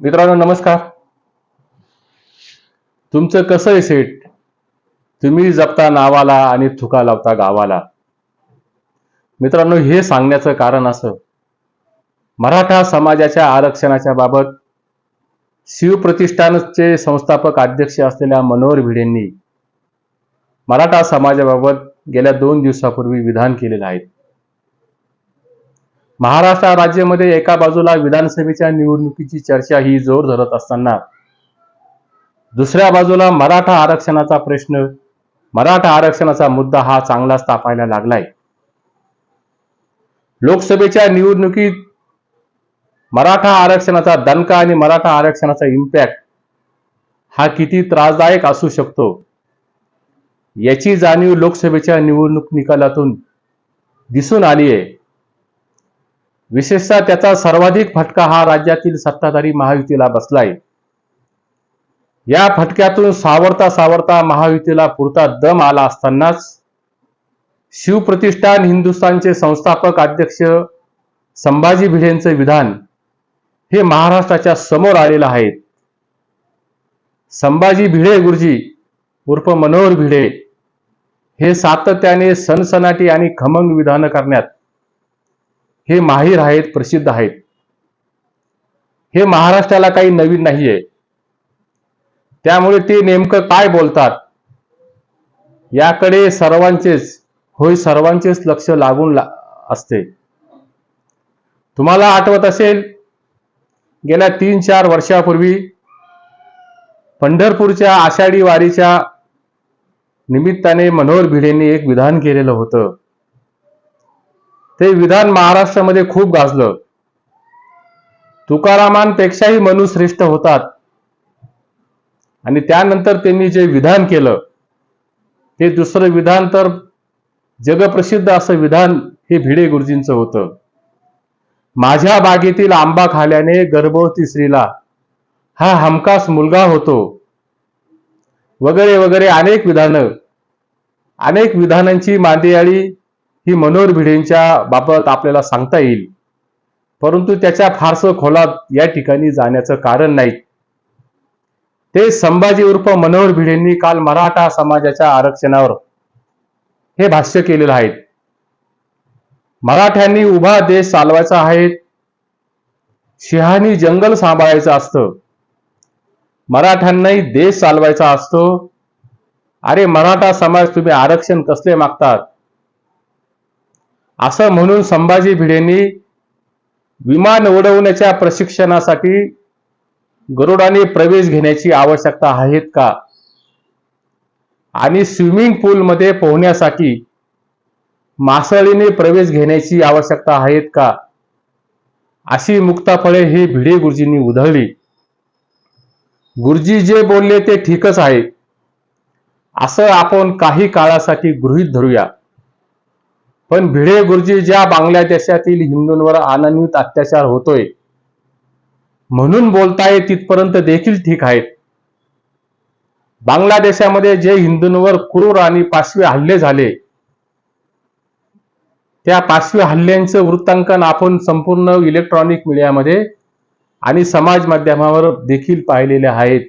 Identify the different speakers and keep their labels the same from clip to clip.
Speaker 1: मित्रांनो नमस्कार. तुमचं कसं आहे सेट? तुम्ही जपता नावाला आणि थुका लावता गावाला. मित्रांनो हे सांगण्याचं कारण असं मराठा समाजाच्या आरक्षणाच्या बाबत शिवप्रतिष्ठानचे संस्थापक अध्यक्ष असलेल्या मनोहर भिडेंनी मराठा समाजाबाबत गेल्या दोन दिवसापूर्वी विधान केलेलं आहे. महाराष्ट्र राज्यामध्ये एका बाजूला विधानसभेच्या निवडणुकीची चर्चा ही जोर धरत असताना दुसऱ्या बाजूला मराठा आरक्षणाचा प्रश्न मराठा आरक्षणाचा मुद्दा हा चांगलाच तापायला लागलाय. लोकसभेच्या निवडणुकीत मराठा आरक्षणाचा दणका आणि मराठा आरक्षणाचा इम्पॅक्ट हा किती त्रासदायक असू शकतो याची जाणीव लोकसभेच्या निवडणूक निकालातून दिसून आली आहे विशेषतः त्याचा सर्वाधिक फटका हा राज्यातील सत्ताधारी महायुतीला बसलाय. या फटक्यातून सावरता सावरता महायुतीला पुरता दम आला असतानाच शिवप्रतिष्ठान हिंदुस्थानचे संस्थापक अध्यक्ष संभाजी भिडेंचे विधान हे महाराष्ट्राच्या समोर आलेलं आहे. संभाजी भिडे गुरुजी उर्फ मनोहर भिडे हे सातत्याने सनसनाटी आणि खमंग विधान करण्यात हे माहीर आहेत प्रसिद्ध आहेत. हे महाराष्ट्राला काही नवीन नाहीये. त्यामुळे ते नेमकं काय बोलतात? याकडे सर्वांचेच होय सर्वांचेच लक्ष लागून ला- असते. तुम्हाला आठवत असेल गेल्या तीन चार वर्षापूर्वी पंढरपूरच्या आषाढी वारीच्या निमित्ताने मनोहर भिडेंनी एक विधान केलेलं होतं. ते विधान महाराष्ट्रामध्ये खूप गाजलं. तुकारामांपेक्षाही मनु श्रेष्ठ होतात. आणि त्यानंतर त्यांनी जे विधान केलं ते दुसरं विधान तर जगप्रसिद्ध असं विधान हे भिडे गुरुजींचं होतं. माझ्या बागेतील आंबा खाल्याने गर्भवती स्त्रीला हा हमखास मुलगा होतो. वगैरे वगैरे अनेक विधानं अनेक विधानांची मांदियाळी ही मनोहर भिडेंच्या बाबत आपल्याला सांगता येईल. परंतु त्याच्या फारसं खोलात या ठिकाणी जाण्याचं कारण नाही. ते संभाजी उर्फ मनोहर भिडेंनी काल मराठा समाजाच्या आरक्षणावर हे भाष्य केलेलं आहे. मराठ्यांनी उभा देश चालवायचा आहे. शिहानी जंगल सांभाळायचं असतं. मराठ्यांनाही देश चालवायचा असतो. अरे मराठा समाज तुम्ही आरक्षण कसले मागतात? असं म्हणून संभाजी भिडेंनी विमान उडवण्याच्या प्रशिक्षणासाठी गरुडाने प्रवेश घेण्याची आवश्यकता आहेत का? आणि स्विमिंग पूलमध्ये पोहण्यासाठी मासळीने प्रवेश घेण्याची आवश्यकता आहेत का? अशी मुक्ताफळे ही भिडे गुरुजींनी उधळली. गुरुजी जे बोलले ते ठीकच आहे. असं आपण काही काळासाठी गृहीत धरूया. पण भिडे गुरुजी ज्या बांगलादेशातील हिंदूंवर अनन्वित अत्याचार होतोय म्हणून बोलताय तिथपर्यंत देखील ठीक आहेत. बांगलादेशामध्ये जे हिंदूंवर क्रूर आणि पाचवे हल्ले झाले त्या पाचवे हल्ल्यांचं वृत्तांकन आपण संपूर्ण इलेक्ट्रॉनिक मीडियामध्ये आणि समाज माध्यमावर देखील पाहिलेले आहेत.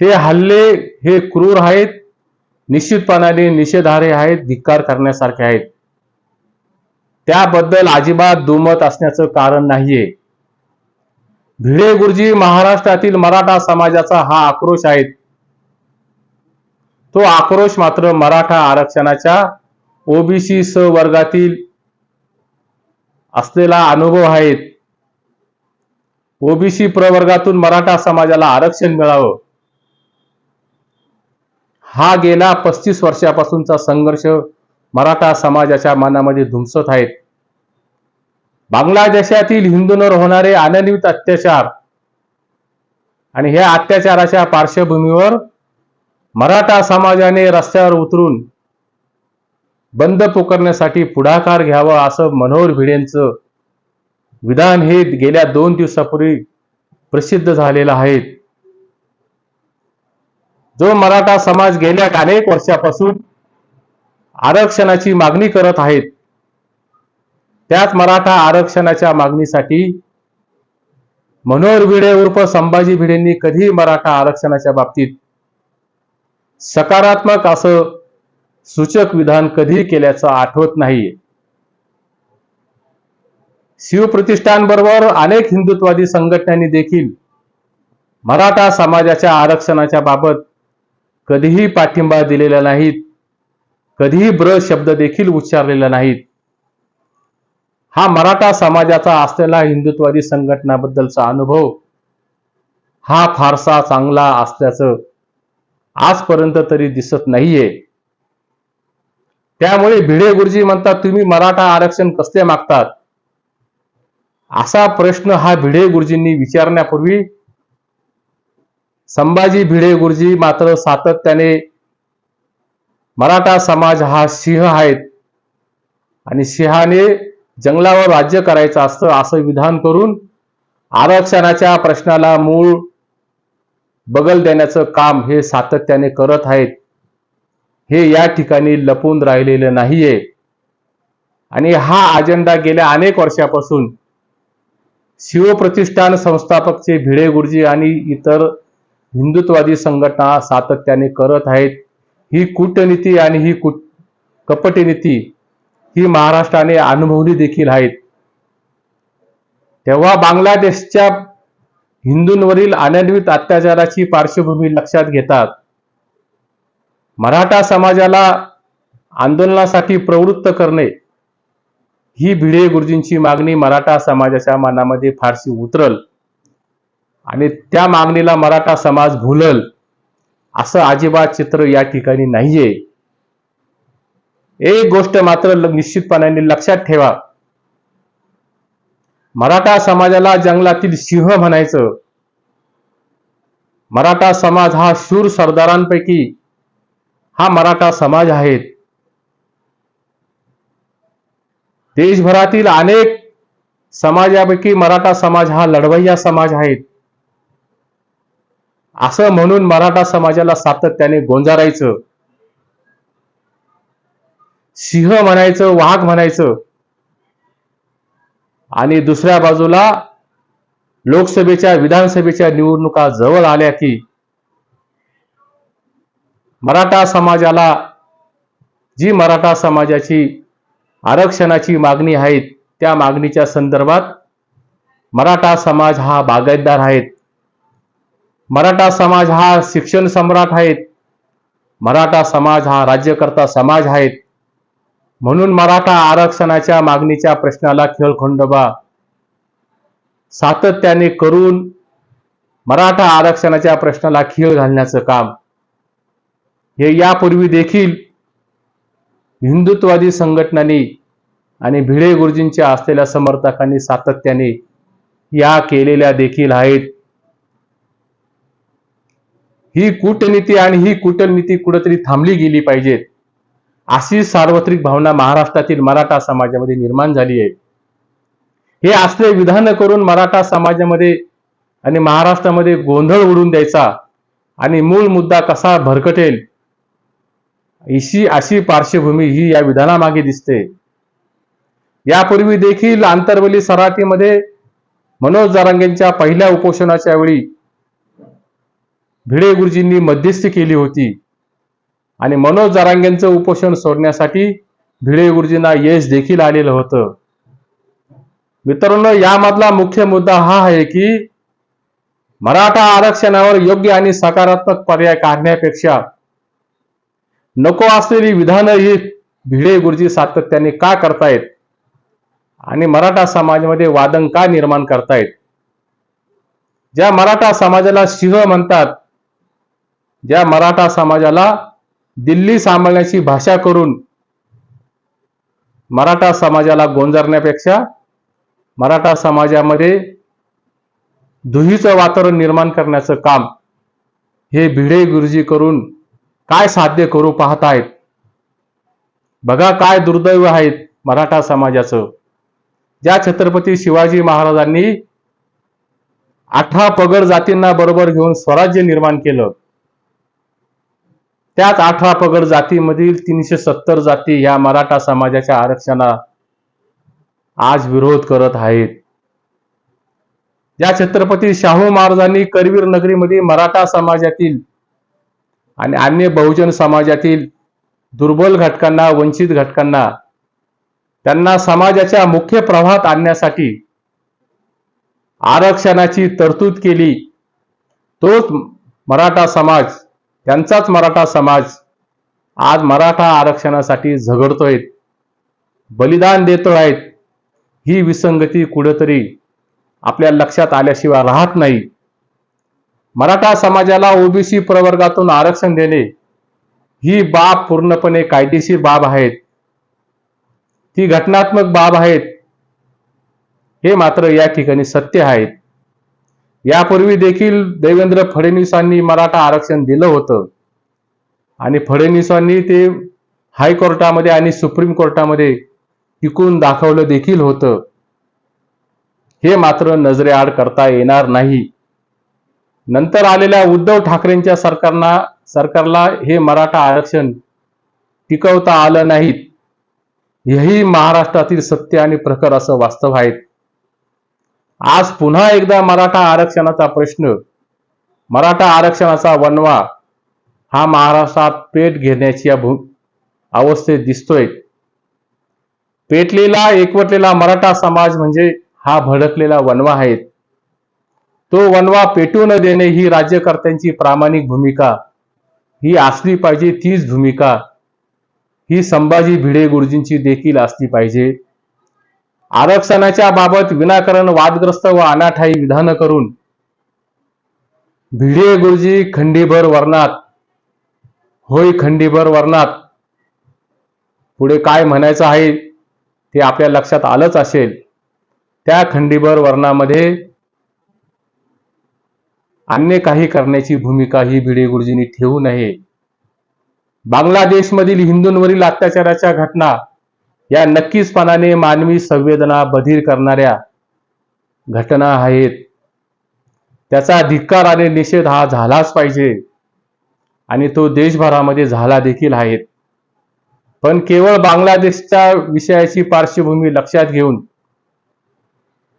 Speaker 1: ते हल्ले हे क्रूर आहेत निश्चितपणाने निषेधार्ह आहेत धिक्कार करण्यासारखे आहेत. त्याबद्दल अजिबात दुमत असण्याचं कारण नाहीये. भिडे गुरुजी महाराष्ट्रातील मराठा समाजाचा हा आक्रोश आहे. तो आक्रोश मात्र मराठा आरक्षणाच्या ओबीसी स वर्गातील असलेला अनुभव आहेत ओबीसी प्रवर्गातून मराठा समाजाला आरक्षण मिळावं. हा गेला पस्तीस वर्षापासूनचा संघर्ष मराठा समाजाच्या मनामध्ये धुमसत आहेत बांगलादेशातील हिंदूंवर होणारे अनन्वित अत्याचार आणि ह्या अत्याचाराच्या पार्श्वभूमीवर मराठा समाजाने रस्त्यावर उतरून बंद पुकारण्यासाठी पुढाकार घ्यावा असं मनोहर भिडेंचं विधान हे गेल्या दोन दिवसापूर्वी प्रसिद्ध झालेलं आहे. जो मराठा समाज गेल्या अनेक वर्षापासून आरक्षणाची मागणी करत आहेत त्याच मराठा आरक्षणाच्या मागणीसाठी मनोहर भिडे उर्फ संभाजी भिडेंनी कधीही मराठा आरक्षणाच्या बाबतीत सकारात्मक असं सूचक विधान कधीही केल्याचं आठवत नाहीये. शिवप्रतिष्ठानबरोबर अनेक हिंदुत्वादी संघटनांनी देखील मराठा समाजाच्या आरक्षणाच्या बाबत कधीही पाठिंबा दिलेला नाहीत. कधीही ब्र शब्द देखील उच्चारलेला नाहीत. हा मराठा समाजाचा असलेला हिंदुत्वादी संघटनाबद्दलचा अनुभव हा फारसा चांगला असल्याचं आजपर्यंत तरी दिसत नाहीये. त्यामुळे भिडे गुरुजी म्हणतात तुम्ही मराठा आरक्षण कसले मागतात? असा प्रश्न हा भिडे गुरुजींनी विचारण्यापूर्वी संभाजी भिडे गुरुजी मात्र सातत्याने मराठा समाज हा सिंह आहेत. आणि सिंहाने जंगलावर राज्य करायचं असतं असं विधान करून आरक्षणाच्या प्रश्नाला मूळ बगल देण्याचं काम हे सातत्याने करत आहेत. हे या ठिकाणी लपून राहिलेलं नाहीये. आणि हा अजेंडा गेल्या अनेक वर्षापासून शिवप्रतिष्ठान संस्थापकचे भिडे गुरुजी आणि इतर हिंदुत्वादी संघटना सातत्याने करत आहेत. ही कूटनीती आणि ही कुट कपटी नीती ही महाराष्ट्राने अनुभवली देखील आहेत. तेव्हा बांगलादेशच्या हिंदूंवरील अनन्वित अत्याचाराची पार्श्वभूमी लक्षात घेतात. मराठा समाजाला आंदोलनासाठी प्रवृत्त करणे ही भिडे गुरुजींची मागणी मराठा समाजाच्या मनामध्ये फारशी उतरल. आणि त्या मागणीला मराठा समाज भुलल असं अजिबात चित्र या ठिकाणी नाहीये. एक गोष्ट मात्र निश्चितपणाने लक्षात ठेवा. मराठा समाजाला जंगलातील सिंह म्हणायचं. मराठा समाज हा शूर सरदारांपैकी हा मराठा समाज आहेत देशभरातील अनेक समाजापैकी मराठा समाज हा लढवय्या समाज आहेत असं म्हणून मराठा समाजाला सातत्याने गोंजारायचं. सिंह म्हणायचं वाघ म्हणायचं. आणि दुसऱ्या बाजूला लोकसभेच्या विधानसभेच्या निवडणुका जवळ आल्या की मराठा समाजाला जी मराठा समाजाची आरक्षणाची मागणी आहे त्या मागणीच्या संदर्भात मराठा समाज हा बागायतदार आहेत मराठा समाज हा शिक्षण सम्राट आहेत. मराठा समाज हा राज्यकर्ता समाज आहेत. म्हणून मराठा आरक्षणाच्या मागणीच्या प्रश्नाला खेळखंडोबा सातत्याने करून मराठा आरक्षणाच्या प्रश्नाला खीळ घालण्याचं काम. हे यापूर्वी देखील हिंदुत्वादी संघटनांनी आणि भिडे गुरुजींच्या असलेल्या समर्थकांनी सातत्याने या केलेल्या देखील आहेत. ही कूटनीती आणि ही कूटनीती कुठेतरी थांबली गेली पाहिजेत. अशी सार्वत्रिक भावना महाराष्ट्रातील मराठा समाजामध्ये निर्माण झाली आहे. हे असले विधान करून मराठा समाजामध्ये आणि महाराष्ट्रामध्ये गोंधळ उडून द्यायचा आणि मूळ मुद्दा कसा भरकटेल अशी अशी पार्श्वभूमी ही या विधानामागे दिसते. यापूर्वी देखील आंतरवली सराटीमध्ये मनोज जारांगेंच्या पहिल्या उपोषणाच्या वेळी भिडे गुरुजींनी मध्यस्थी केली होती. आणि मनोज जारांगेंचं उपोषण सोडण्यासाठी भिडे गुरुजींना यश देखील आलेलं होतं. मित्रांनो यामधला मुख्य मुद्दा हा आहे की मराठा आरक्षणावर योग्य आणि सकारात्मक पर्याय काढण्यापेक्षा नको असलेली विधानं ही भिडे गुरुजी सातत्याने का करतायत? आणि मराठा समाजामध्ये वादन का निर्माण करतायत? ज्या मराठा समाजाला सिंह म्हणतात ज्या मराठा समाजाला दिल्ली सांभाळण्याची भाषा करून मराठा समाजाला गोंजारण्यापेक्षा मराठा समाजामध्ये दुहीचं वातावरण निर्माण करण्याचं काम हे भिडे गुरुजी करून काय साध्य करू पाहत आहेत बघा काय दुर्दैव आहेत मराठा समाजाचं. ज्या छत्रपती शिवाजी महाराजांनी अठरा पगड जातींना बरोबर घेऊन स्वराज्य निर्माण केलं. त्यात अठरा पगड जातीमधील तीनशे सत्तर जाती या मराठा समाजाच्या आरक्षणाला आज विरोध करत आहेत. ज्या छत्रपती शाहू महाराजांनी करवीर नगरीमध्ये मराठा समाजातील आणि अन्य बहुजन समाजातील दुर्बल घटकांना वंचित घटकांना त्यांना समाजाच्या मुख्य प्रवाहात आणण्यासाठी आरक्षणाची तरतूद केली. तोच मराठा समाज त्यांचाच मराठा समाज आज मराठा आरक्षणासाठी झगडतोय. बलिदान देतो आहेत ही विसंगती कुठेतरी आपल्या लक्षात आल्याशिवाय राहत नाही. मराठा समाजाला ओबीसी प्रवर्गातून आरक्षण देणे ही बाब पूर्णपणे कायदेशीर बाब आहेत ती घटनात्मक बाब आहेत हे मात्र या ठिकाणी सत्य आहेत यापूर्वी देखील देवेंद्र फडणवीसांनी मराठा आरक्षण दिलं होतं. आणि फडणवीसांनी ते हायकोर्टामध्ये आणि सुप्रीम कोर्टामध्ये टिकून दाखवलं देखील होतं. हे मात्र नजरेआड करता येणार नाही. नंतर आलेल्या उद्धव ठाकरेंच्या सरकारना सरकारला हे मराठा आरक्षण टिकवता आलं नाहीत. हेही महाराष्ट्रातील सत्य आणि प्रखर असं वास्तव आहेत आज पुन्हा एकदा मराठा आरक्षणाचा प्रश्न मराठा आरक्षणाचा वनवा हा महाराष्ट्रात पेट घेण्याची या भू अवस्थेत दिसतोय. पेटलेला एकवटलेला मराठा समाज म्हणजे हा भडकलेला वनवा आहे. तो वनवा पेटू न देणे ही राज्यकर्त्यांची प्रामाणिक भूमिका ही असली पाहिजे तीच भूमिका ही संभाजी भिडे गुरुजींची देखील असली पाहिजे. आरक्षणाच्या बाबत विनाकारण वादग्रस्त व अनाठाई विधानं करून भिडे गुरुजी खंडीभर वर्णात होय खंडीभर वर्णात पुढे काय म्हणायचं आहे ते आपल्या लक्षात आलंच असेल. त्या खंडीभर वर्णामध्ये अन्य काही करण्याची भूमिका ही भिडे गुरुजींनी ठेवू नये. बांगलादेशमधील हिंदूंवरील अत्याचाराच्या घटना या नक्कीचपणाने मानवी संवेदना बधीर करणाऱ्या घटना आहेत. त्याचा धिक्कार आणि निषेध हा झालाच पाहिजे आणि तो देशभरामध्ये झाला देखील आहेत पण केवळ बांगलादेशच्या विषयाची पार्श्वभूमी लक्षात घेऊन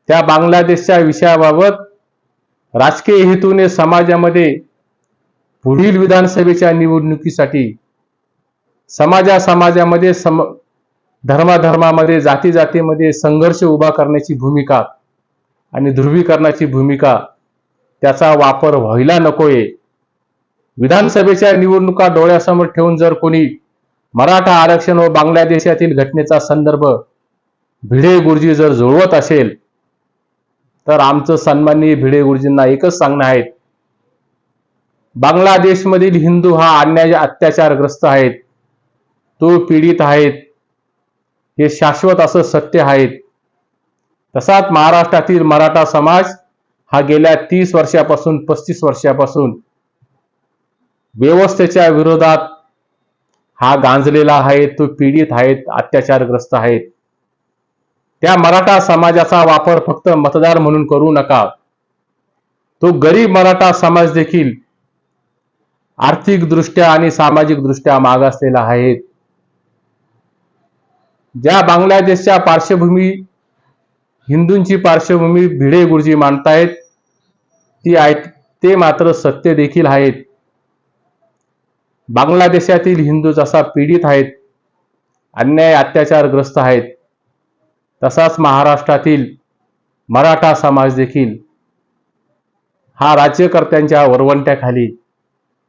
Speaker 1: त्या बांगलादेशच्या विषयाबाबत राजकीय हेतूने समाजामध्ये पुढील विधानसभेच्या निवडणुकीसाठी समाजा समाजामध्ये सम धर्माधर्मामध्ये जाती जातीमध्ये संघर्ष उभा करण्याची भूमिका आणि ध्रुवीकरणाची भूमिका त्याचा वापर व्हायला नकोय. विधानसभेच्या निवडणुका डोळ्यासमोर ठेवून जर कोणी मराठा आरक्षण व बांगलादेशातील घटनेचा संदर्भ भिडे गुरुजी जर जुळवत असेल तर आमचं सन्माननीय भिडे गुरुजींना एकच सांगणं आहे. बांगलादेशमधील हिंदू हा अन्याय अत्याचारग्रस्त आहेत. तो पीडित आहेत. हे शाश्वत असं सत्य आहेत तसाच महाराष्ट्रातील मराठा समाज हा गेल्या तीस वर्षापासून पस्तीस वर्षापासून व्यवस्थेच्या विरोधात हा गांजलेला आहे तो पीडित आहेत अत्याचारग्रस्त आहेत त्या मराठा समाजाचा वापर फक्त मतदार म्हणून करू नका. तो गरीब मराठा समाज देखील आर्थिकदृष्ट्या आणि सामाजिकदृष्ट्या मागासलेला आहे. ज्या बांगलादेशच्या पार्श्वभूमी हिंदूंची पार्श्वभूमी भिडे गुरुजी मानतायत ती आहेत ते मात्र सत्य देखील आहेत. बांगलादेशातील हिंदू जसा पीडित आहेत अन्याय अत्याचारग्रस्त आहेत. तसाच महाराष्ट्रातील मराठा समाज देखील. हा राज्यकर्त्यांच्या वरवंट्याखाली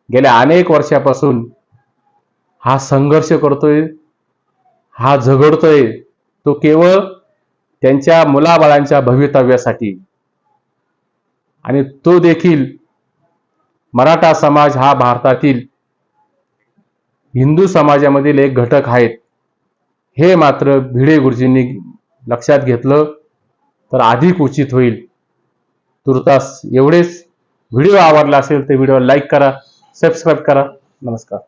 Speaker 1: गेल्या अनेक वर्षापासून हा संघर्ष करतोय. हा झगडतोय तो केवळ त्यांच्या मुलाबाळांच्या भवितव्यासाठी. आणि तो देखील मराठा समाज हा भारतातील हिंदू समाजामधील एक घटक आहेत. हे मात्र भिडे गुरुजींनी लक्षात घेतलं तर अधिक उचित होईल. तुर्तास एवढेच. व्हिडिओ आवडला असेल तर व्हिडिओ लाईक करा सबस्क्राईब करा. नमस्कार.